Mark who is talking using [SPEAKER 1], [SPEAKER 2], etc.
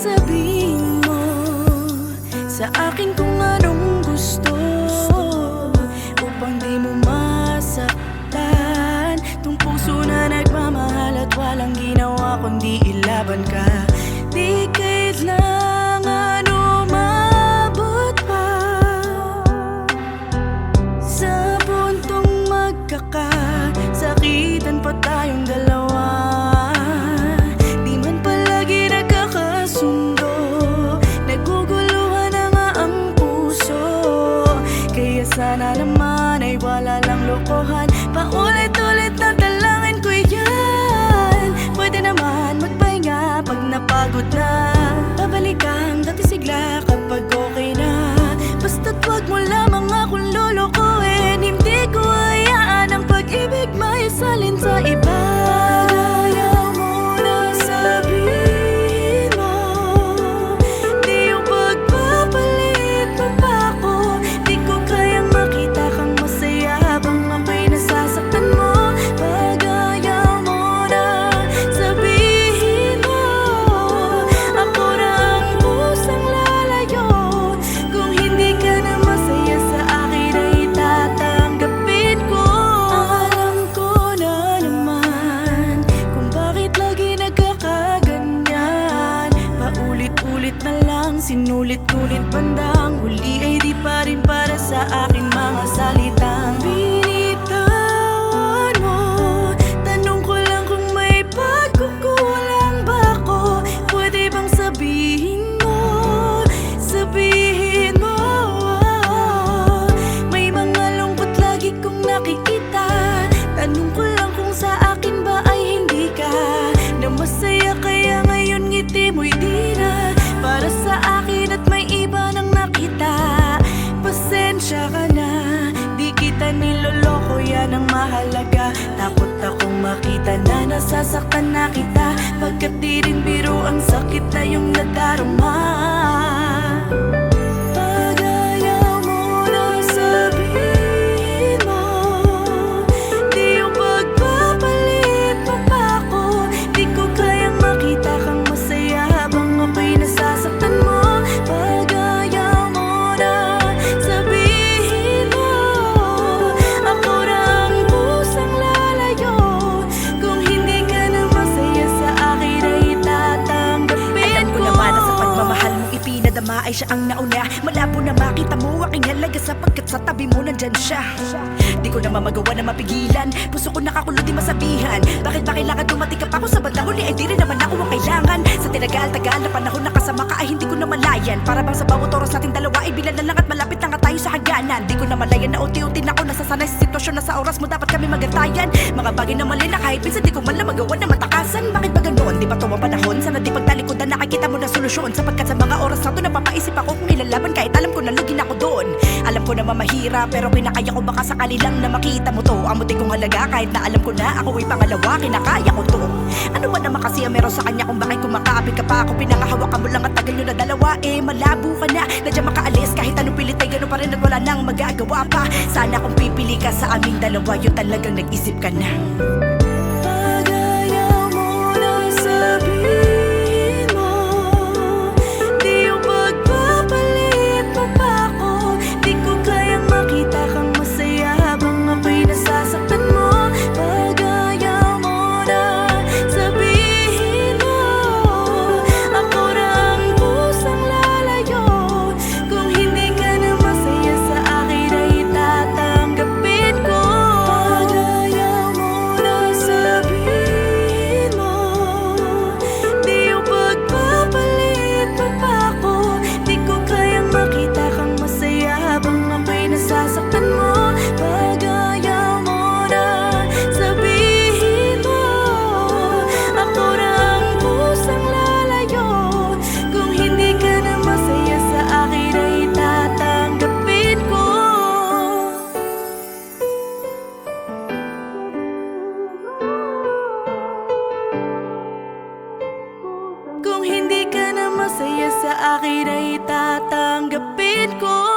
[SPEAKER 1] sabihin mo sa akin kung sana naman ay wala lang lokohan. Paulit-ulit na dalangin ko yan. Pwede naman magpahinga pag napagod na lang Sinulit-ulit bandang Huli ay di pa rin para sa aking mga salitang makita na nasasaktan na kita. Pagkat di rin biro ang sakit na yung nadarama ay
[SPEAKER 2] siya ang nauna. Malabo na makita mo aking halaga sapagkat sa tabi mo nandyan siya. Di ko naman magawa na mapigilan. Puso ko nakakulong di masabihan. Bakit ba kailangan dumating ka pa ako sa bandang huli? Ay di rin naman ako ang kailangan. Sa tinagal-tagal na panahon nakasama ka ay hindi ko na malayan. Para bang sa bawat oras natin dalawa ay bilan na lang at malapit na nga tayo sa hagdanan Di ko na malayan na unti-unti na ako nasasanay sa sitwasyon na sa oras mo dapat kami magantayan. Mga bagay na mali na kahit minsan di ko man lang magawa na matakasan. Bakit ba ganoon? Di ba to ang panahon? Sana di pagtalikodan nakikita mo na solusyon. Sapagkat sa mga oras na to napapaisip ako kung ilalaban Kahit alam ko na lugin ako doon. Alam ko naman mahirap pero kinakaya ko baka sakali lang na makita mo to. Ang muti kong halaga kahit na alam ko na ako ay pangalawa Kinakaya ko to Meron sa kanya kung bakit kumakaapit ka pa. Ako Pinangahawakan mo lang at tagal nyo na dalawa Eh malabo ka na. Nandiyan makaalis kahit anong pilit ay gano'n pa rin at wala nang magagawa pa. Sana kung pipili ka sa aming dalawa Yun talagang nag-isip ka na
[SPEAKER 1] sa akin ay tatanggapin ko